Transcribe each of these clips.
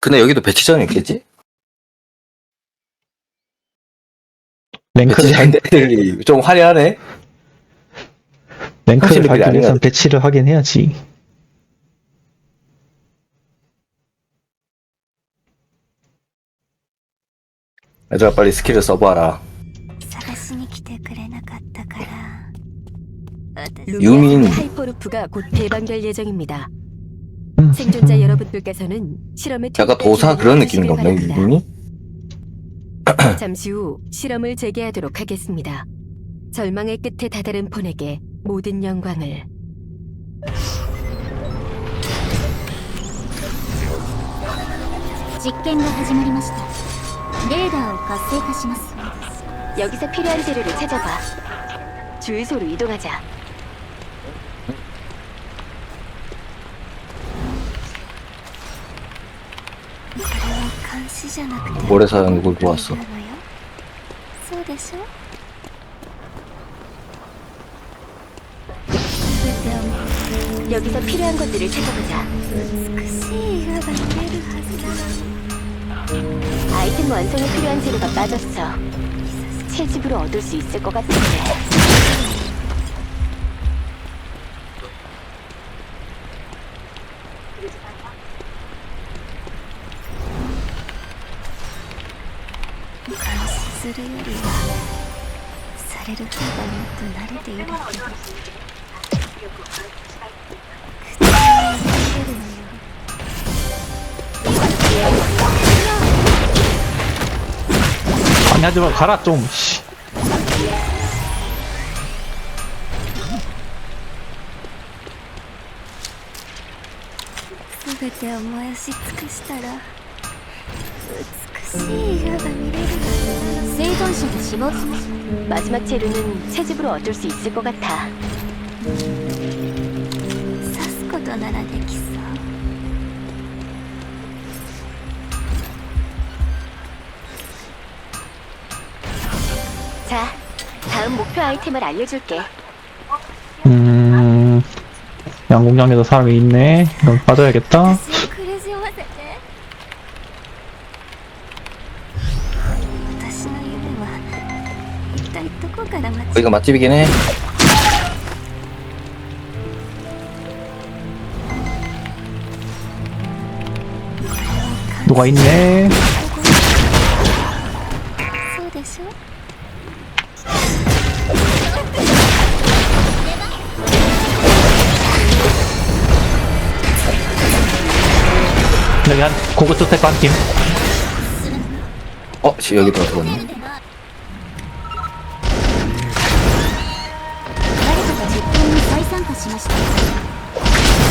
근데 여기도 배치전이 있겠지? 랭크를, 배치전 애들이 좀 화려하네. 랭크를 확실히 가기 그게 위해선 아니야. 배치를 하긴 해야지. 얘들아 빨리 스킬을 써봐라. 探しに来てくれなかったから私 유민. 하이퍼루프가 곧 개방될 예정입니다. 음. 생존자 여러분들께서는 실험에 약간 투입될 도사 준비를 그런 느낌인가 하시길 보네, 바랍니다. 유민이? 잠시 후 실험을 재개하도록 하겠습니다. 절망의 끝에 다다른 폰에게 모든 영광을 実験が始まりましたレーダーを活性化します 여기서 필요한 재료를 찾아봐. 주유소로 이동하자. 모래사장 누굴 보았어? 여기서 필요한 것들을 찾아보자. 아이템 완성에 필요한 재료가 빠졌어. 새 집으로 얻을 수 있을 것 같은데. 아니, 하지 마. 가라, 좀. 씨. 全てを燃やし尽くしたら美しい色が見れるはずなの生存者が死亡しました 마지막 재료는 채집으로 얻을 수 있을 것 같아. 다음 목표 아이템을 알려줄게. 음, 양궁장에도 사람이 있네. 이건 빠져야겠다. 거기가 맛집이긴 해. 누가 있네. 고급 투택과 한 팀. 어, 씨, 여기 다 들어왔네.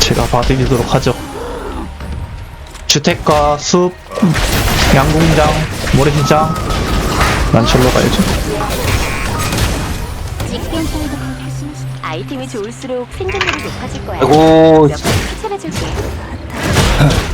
제가 봐드리도록 하죠. 주택가, 숲, 양궁장, 모래시장. 난 절로 가야죠. 아이템이 좋을수록 생존율이 높아질 거야. 아이고.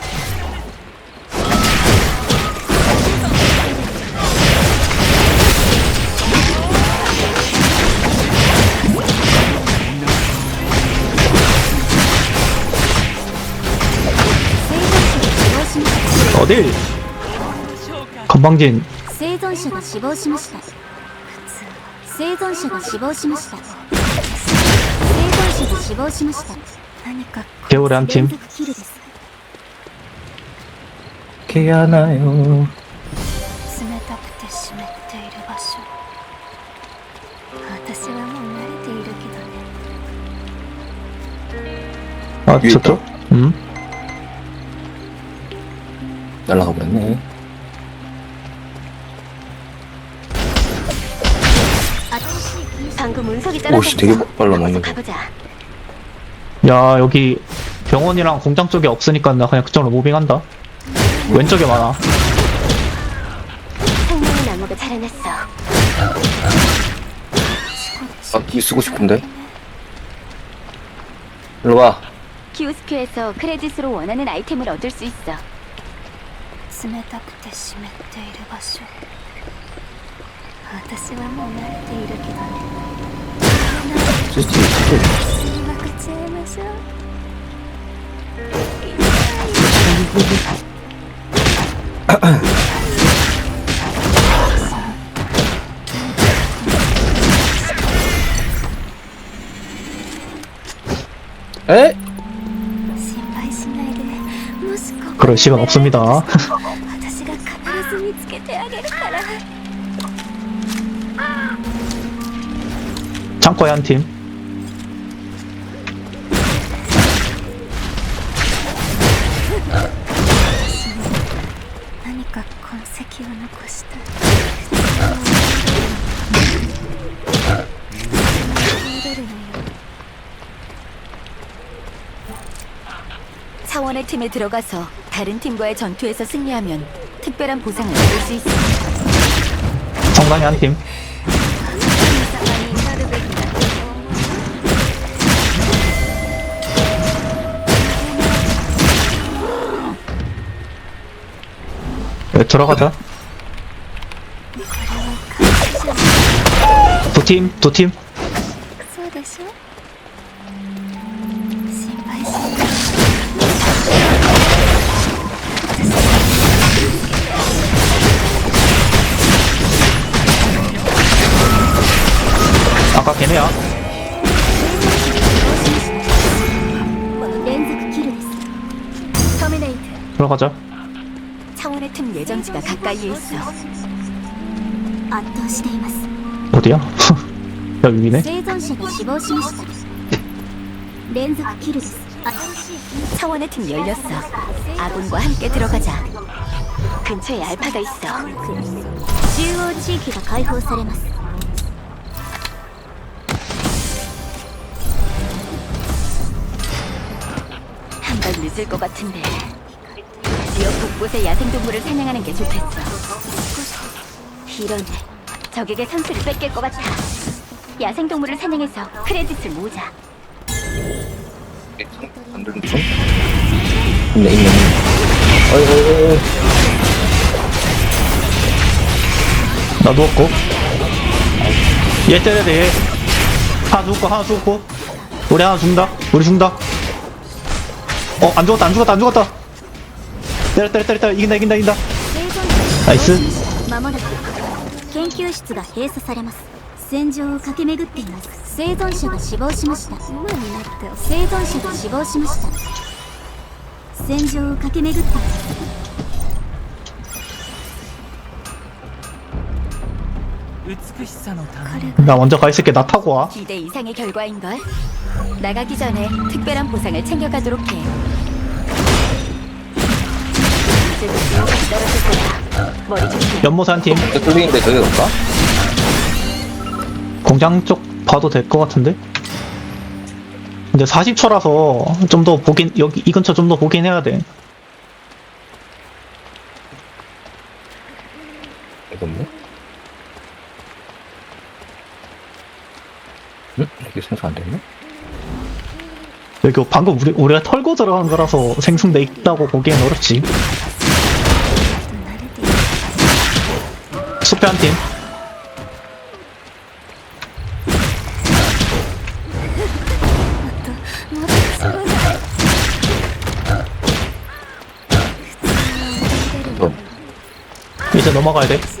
어딜? 건방진. 生存者が死亡しました生存者が死亡しました生存者が死亡しました何か 개울의 한 팀. 連続キルです 개하나요. 冷たくて湿っている場所私はもう慣れているけどね 아, 위에 저쪽? 음? 날라가 버렸네. 오씨 되게 빨라 나는 야 여기 병원이랑 공장 쪽에 없으니까 나 그냥 그쪽으로 모빙한다 왼쪽에 많아 아기 쓰고 싶은데. 일로 와. 키오스크에서 크레딧으로 원하는 아이템을 얻을 수 있어. 冷たくて湿っている場所。私はもう慣れているけどね。っちゃいましょう。 그럴 시간 없습니다. 창고에 한 팀. 팀에 들어가서 다른 팀과의 전투에서 승리하면 특별한 보상을 받을 수 있습니다. 정강이 한 팀. 네, 들어가자. 두 팀, 두 팀. 아까 걔네야 連続キルです 터미네이트. 들어가자 차원의 팀 예정지가 가까이에 있어. 圧倒しています 어디야? 여기 위네 生存者が死亡しました連続キルですあ 차원의 팀 열렸어. 아군과 함께 들어가자. 근처에 알파가 있어. 中央地域が解放されます 한발 늦을 것 같은데. 지역 곳곳에 야생동물을 사냥하는 게 좋겠어. 이런 적에게 선수를 뺏길 것 같아. 야생동물을 사냥해서 크레딧을 모으자. 안 되는 중? 있네, 있네. 어이, 어이, 어이. 나 누웠고 얘 때려야 하나 죽고 하나 죽고 우리 하나 죽는다 우리 죽는다 어 안 죽었다 안 죽었다 안 죽었다 때려 때려 때려 때려 이긴다 이긴다 이긴다 生存者ナイスまもなく研究室が閉鎖されます戦場を駆け巡っています生存者が死亡しました生存者が死亡しました戦場を駆け巡っています 나 먼저 가 있을게 나 타고 와 기대 이상의 결과인걸? 나가기 전에 특별한 보상을 챙겨가도록 해. 이제도 지옥이 떨어질 거야. 머리 조심해. 연못에 한팀 이거 뚫리는데 저기 갈까? 공장 쪽 봐도 될 것 같은데 근데 40초라서 좀 더 보긴 여기 이 근처 좀 더 보긴 해야 돼 이거 없네? 응? 이게 생성 안 됐네? 여기 방금 우리, 우리가 털고 들어간 거라서 생성돼 있다고 보기엔 어렵지. 숲에 한 팀. 이거 이제 넘어가야 돼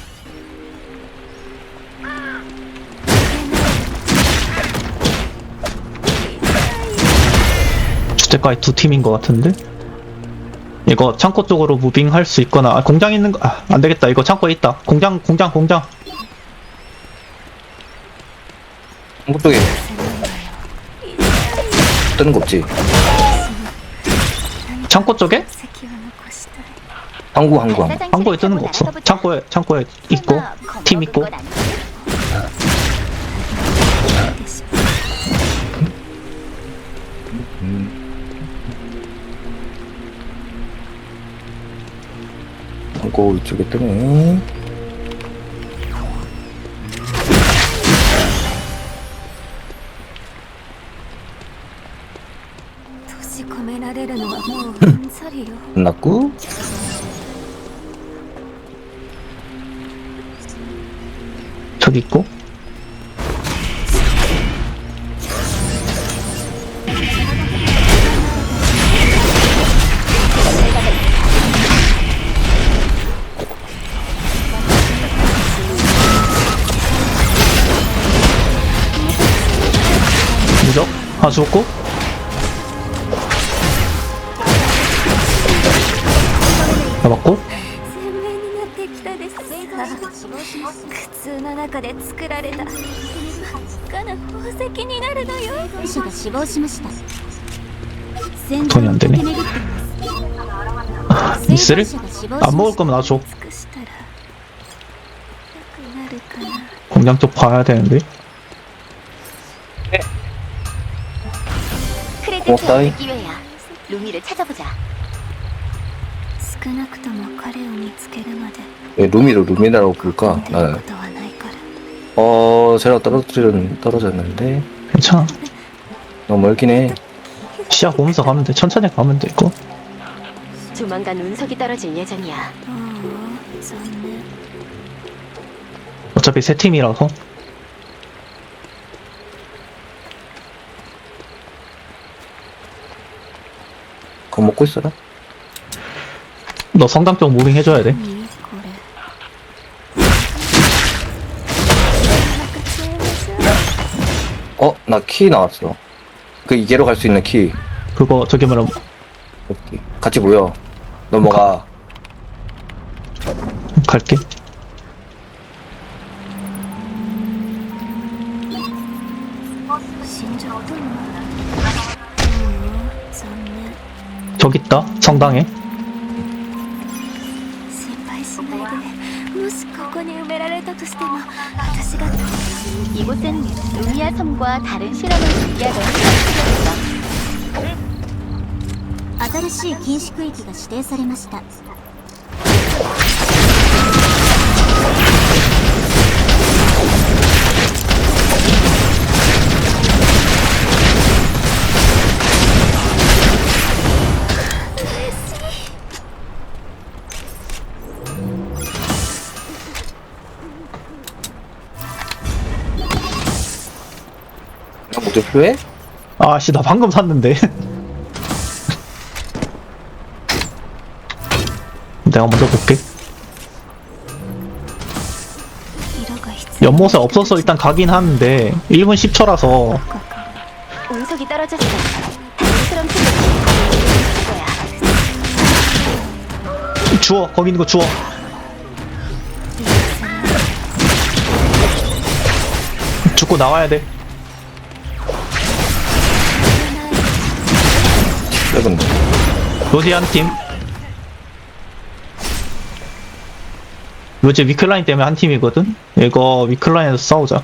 주택가에 두 팀인 것 같은데 이거 창고 쪽으로 무빙 할 수 있거나 아, 공장 있는 거 아, 안 되겠다 이거 창고에 있다 공장 공장 공장 창고 쪽에 뜨는 거 없지? 창고 쪽에 席は残したい 항구 항구 항구 창고에 뜨는 거 없어 창고에 창고에 있고 팀 있고 で 하고 이쪽에 뜨네. 끝났고 저기 있고? 이안 場 되네 に巡っています 미스를? 生存者が死亡しま 안 した 먹을 거면 놔줘 尽くしたら良くなるかな 공장 쪽 봐야 되는데 고맙다이 루미를 찾아보자少なくとも彼を見つけるまで 왜 루미를 루미라고 부를까? 出るこ 나는 とはないから 어 제가 떨어뜨린 떨어졌는데 괜찮아 너무 멀긴 해 시야 보면서 가면 돼 천천히 가면 돼 이거 조만간 운석이 떨어질 예정이야. ああ残念 어차피 세 팀이라서 그거 먹고 있어라. 너 성당 쪽 무빙 해줘야 돼. 음, 어, 나 키 나왔어. 그 이계로 갈 수 있는 키. 그거 저기 뭐라 여기. 같이 모여. 넘어가. 갈게. 음, 음, 저기 있다 성당에 心配しないでもしここに埋められたとしても私が 이곳은 루미아 섬과 다른 실험을 준비하던 실험실이었어. 新しい禁止区域が指定されました 저 왜? 아씨 나 방금 샀는데. 내가 먼저 볼게. 연못에 없어서 일단 가긴 하는데 1분 10초라서. 운석이 떨어졌어. 주워 거기 있는 거 주워. 죽고 나와야 돼. 세븐 로지 한 팀. 로지 위클라인 때문에 한 팀이거든? 이거 위클라인에서 싸우자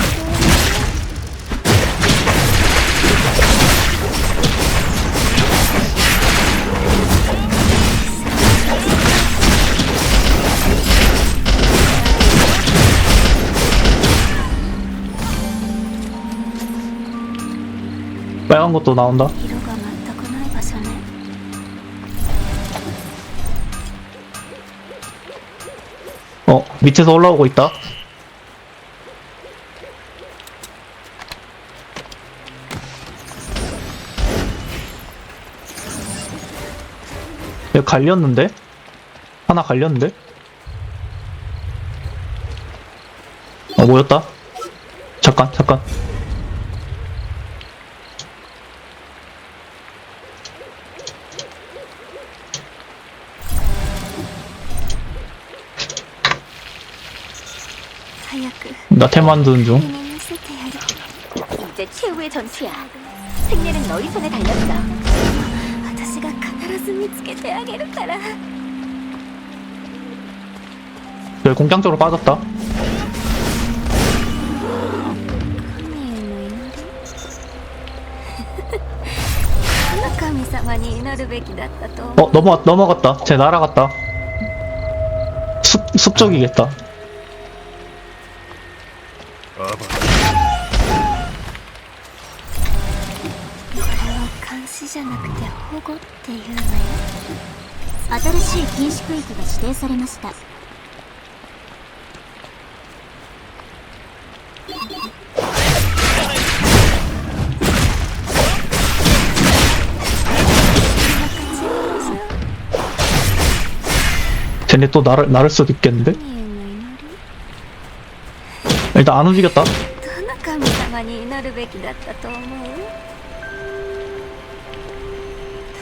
빨간 것도 나온다. 어, 밑에서 올라오고 있다. 얘 갈렸는데? 하나 갈렸는데? 아, 모였다. 잠깐, 잠깐. 나 템 만드는 중 君に見せてやる」 이제 최후의 전투야. 승리는 너희 손에 달렸어. 私が必ず見つけてあげるから 여기 공장 쪽으로 빠졌다 神への祈りどの神様に祈るべきだったと思う 어 넘어갔, 넘어갔다 쟤 날아갔다 숲, 숲 쪽이겠다 護っていうのよ新しい禁止区域が指定されました「 쟤네 또 나를, 나를 수도 있겠는데? 神への祈り 일단 안 움직였다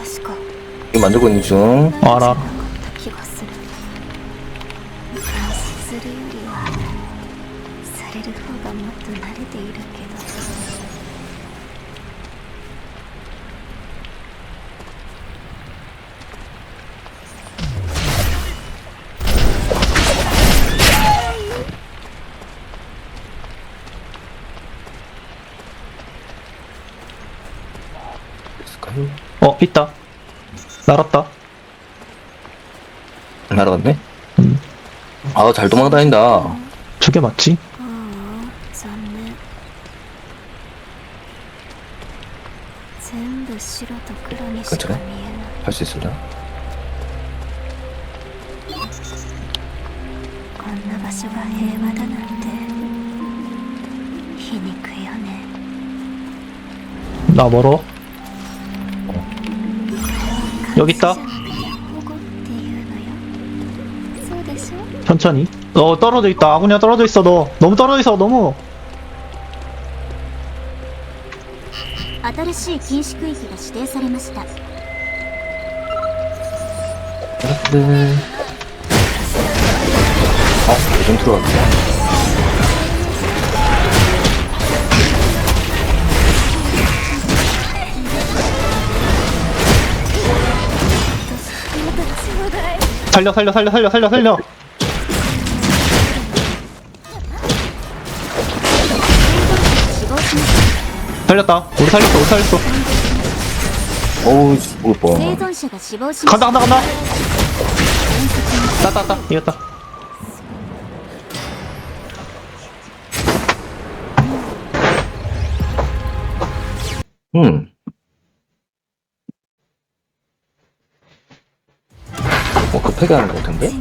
지금 만들고 있는 중. 알아 알아 있다 날았다 날아갔네? 음. 아, 잘 도망다닌다. 저게 맞지? ああ残念全部白と黒にしか見えない 할 수 있습니다. こんな場所が平和だなんて皮肉よね 나 멀어 여기 있다. 천천히. 어 떨어져 있다. 아군이야 떨어져 있어 너. 너무 떨어져 있어 너무. 네. 아, 요즘 들어갔네. 살려 살려 살려 살려 살려 살려. 살렸다. 우리 살렸어 우리 살렸어. 어우 죽을 뻔 생존자가 간다 간다 간다. 따 따따. 이겼다. 음 뭐 급하게 하는 것 같은데?